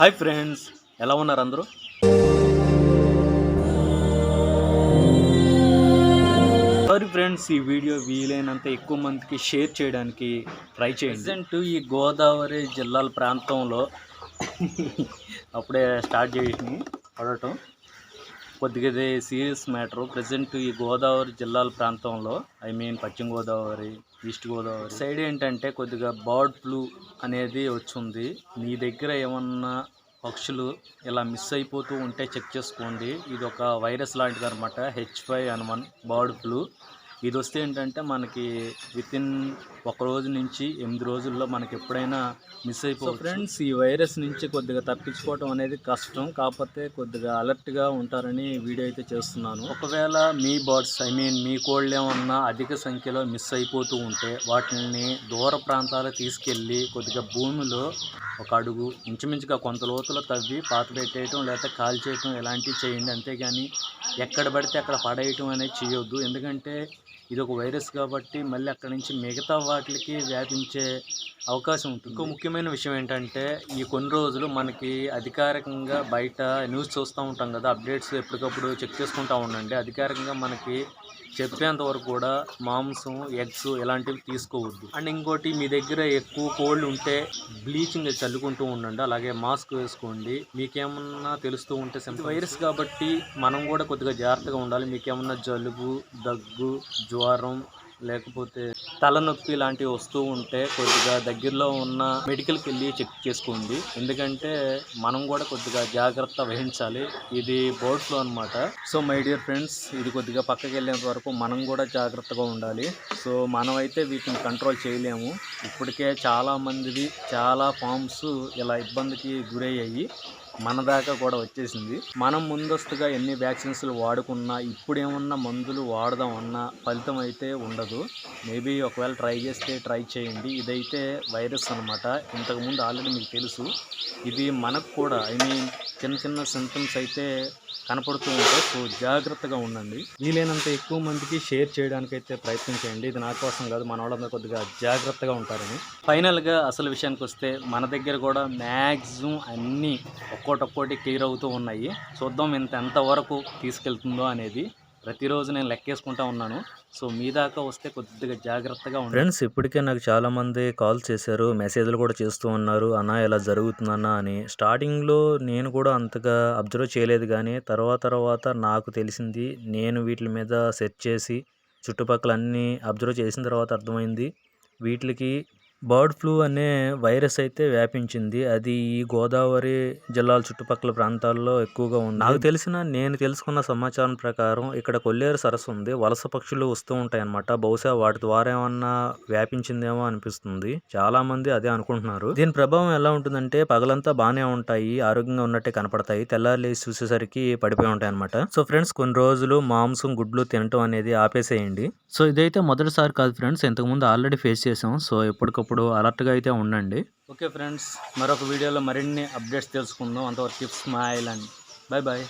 Hi friends ఎలా ఉన్నారు అందరూ? సారీ ఫ్రెండ్స్ ఈ వీడియో వీలైనంత ఎక్కువ మందికి షేర్ చేయడానికి ట్రై చేయండి. ప్రజెంట్ ఈ గోదావరి జిల్లాల ప్రాంతంలో అప్పుడే స్టార్ట్ చేసి పడటం. కొద్దిగా సీరియస్ మ్యాటరు. ప్రజెంట్ ఈ గోదావరి జిల్లాల ప్రాంతంలో ఐ మీన్ పశ్చిమ గోదావరి ఈస్ట్ గోదావరి సైడ్ ఏంటంటే కొద్దిగా బర్డ్ ఫ్లూ అనేది వచ్చింది. మీ దగ్గర ఏమన్నా పక్షులు ఇలా మిస్ అయిపోతూ ఉంటే చెక్ చేసుకోండి. ఇది ఒక వైరస్ లాంటిది అనమాట H five N one bird flu. ఇది వస్తే ఏంటంటే మనకి విత్ ఇన్ ఒక రోజు నుంచి ఎనిమిది రోజుల్లో మనకి ఎప్పుడైనా మిస్ అయిపో ఫ్రెండ్స్ ఈ వైరస్ నుంచి కొద్దిగా తప్పించుకోవడం అనేది కష్టం. కాకపోతే కొద్దిగా అలర్ట్గా ఉంటారని వీడియో అయితే చేస్తున్నాను. ఒకవేళ మీ బర్డ్స్ ఐ మీన్ మీ కోళ్ళు ఏమన్నా అధిక సంఖ్యలో మిస్ అయిపోతూ ఉంటే వాటిని దూర ప్రాంతాలకు తీసుకెళ్ళి కొద్దిగా భూమిలో ఒక అడుగు ఇంచుమించుగా కొంత లోతులో తవ్వి పాత పెట్టేయటం లేకపోతే కాల్ చేయటం ఇలాంటివి చేయండి. అంతేగాని ఎక్కడ పడితే అక్కడ పడేయటం అనేది చేయొద్దు. ఎందుకంటే ఇది ఒక వైరస్ కాబట్టి మళ్ళీ అక్కడ నుంచి మిగతా వాటికి వ్యాపించే అవకాశం ఉంటుంది. ఇంకో ముఖ్యమైన విషయం ఏంటంటే ఈ కొన్ని రోజులు మనకి అధికారికంగా బయట న్యూస్ చూస్తూ ఉంటాం కదా అప్డేట్స్ ఎప్పటికప్పుడు చెక్ చేసుకుంటూ ఉండండి. అధికారికంగా మనకి చెప్పేంత వరకు కూడా మాంసం ఎగ్స్ ఇలాంటివి తీసుకోవద్దు. అండ్ ఇంకోటి మీ దగ్గర ఎక్కువ కోళ్ళు ఉంటే బ్లీచింగ్ చల్లుకుంటూ ఉండండి. అలాగే మాస్క్ వేసుకోండి. మీకేమన్నా తెలుస్తూ ఉంటే సింపుల్ వైరస్ కాబట్టి మనం కూడా కొద్దిగా జాగ్రత్తగా ఉండాలి. మీకేమన్నా జలుబు దగ్గు జ్వరం లేకపోతే తలనొప్పి లాంటివి వస్తూ ఉంటే కొద్దిగా దగ్గరలో ఉన్న మెడికల్కి వెళ్ళి చెక్ చేసుకోండి. ఎందుకంటే మనం కూడా కొద్దిగా జాగ్రత్త వహించాలి. ఇది బోర్డ్ ఫ్లో అనమాట సో మై డియర్ ఫ్రెండ్స్ ఇది కొద్దిగా పక్కకి వెళ్ళేంత వరకు మనం కూడా జాగ్రత్తగా ఉండాలి. సో మనం అయితే వీటిని కంట్రోల్ చేయలేము. ఇప్పటికే చాలామందివి చాలా ఫామ్స్ ఇలా ఇబ్బందికి గురయ్యాయి. మన దాకా కూడా వచ్చేసింది. మనం ముందస్తుగా ఎన్ని వ్యాక్సిన్స్లు వాడుకున్నా ఇప్పుడు ఏమన్నా మందులు వాడదాం అన్నా ఫలితం అయితే ఉండదు. మేబీ ఒకవేళ ట్రై చేస్తే ట్రై చేయండి. ఇదైతే వైరస్ అనమాట ఇంతకుముందు ఆల్రెడీ మీకు తెలుసు. ఇది మనకు కూడా ఐ మీన్ చిన్న చిన్న సింటమ్స్ అయితే కనపడుతూ ఉంటాయి సో జాగ్రత్తగా ఉండండి. వీలైనంత ఎక్కువ మందికి షేర్ చేయడానికి అయితే ప్రయత్నం చేయండి. ఇది నా కోసం కాదు మన వాళ్ళందరూ కొద్దిగా జాగ్రత్తగా ఉంటారని. ఫైనల్గా అసలు విషయానికి వస్తే మన దగ్గర కూడా మ్యాక్సిమం అన్నీ ఒక్కోటొక్కోటి క్లియర్ అవుతూ ఉన్నాయి. చూద్దాం ఇంత ఎంతవరకు తీసుకెళ్తుందో అనేది ప్రతిరోజు నేను లెక్కేసుకుంటా ఉన్నాను. సో మీ దాకా వస్తే కొద్దిగా జాగ్రత్తగా ఉండండి ఫ్రెండ్స్ ఇప్పటికే నాకు చాలా మంది కాల్ చేశారు. మెసేజ్లు కూడా చేస్తూ ఉన్నారు. అన్న ఇలా జరుగుతుందన్నా అని. స్టార్టింగ్లో నేను కూడా అంతగా అబ్జర్వ్ చేయలేదు కానీ తర్వాత తర్వాత నాకు తెలిసింది నేను వీటి మీద సెర్చ్ చేసి చుట్టుపక్కల అన్నీ అబ్జర్వ్ చేసిన తర్వాత అర్థమైంది. వీటికి బర్డ్ ఫ్లూ అనే వైరస్ అయితే వ్యాపించింది. అది ఈ గోదావరి జిల్లాల చుట్టుపక్కల ప్రాంతాల్లో ఎక్కువగా ఉంది. నాకు తెలిసిన నేను తెలుసుకున్న సమాచారం ప్రకారం ఇక్కడ కొల్లేరు సరస్సు ఉంది. వలస పక్షులు వస్తూ ఉంటాయి అన్నమాట బహుశా వాటి ద్వారా ఏమన్నా వ్యాపించిందేమో అనిపిస్తుంది. చాలా మంది అదే అనుకుంటున్నారు. దీని ప్రభావం ఎలా ఉంటుందంటే పగలంతా బాగానే ఉంటాయి ఆరోగ్యంగా ఉన్నట్టే కనపడతాయి తెల్లారి చూసేసరికి పడిపోయి ఉంటాయి అనమాట సో ఫ్రెండ్స్ కొన్ని రోజులు మాంసం గుడ్లు తినటం అనేది ఆపేసేయండి. సో ఇదైతే మొదటిసారి కాదు ఫ్రెండ్స్ ఇంతకుముందు ఆల్రెడీ ఫేస్ చేసాం. సో ఎప్పటికప్పుడు అలర్ట్గా అయితే ఉండండి. ఓకే ఫ్రెండ్స్ మరొక వీడియోలో మరిన్ని అప్డేట్స్ తెలుసుకుందాం. అంతవరకు టిప్స్ మా ఐలాండ్. Bye bye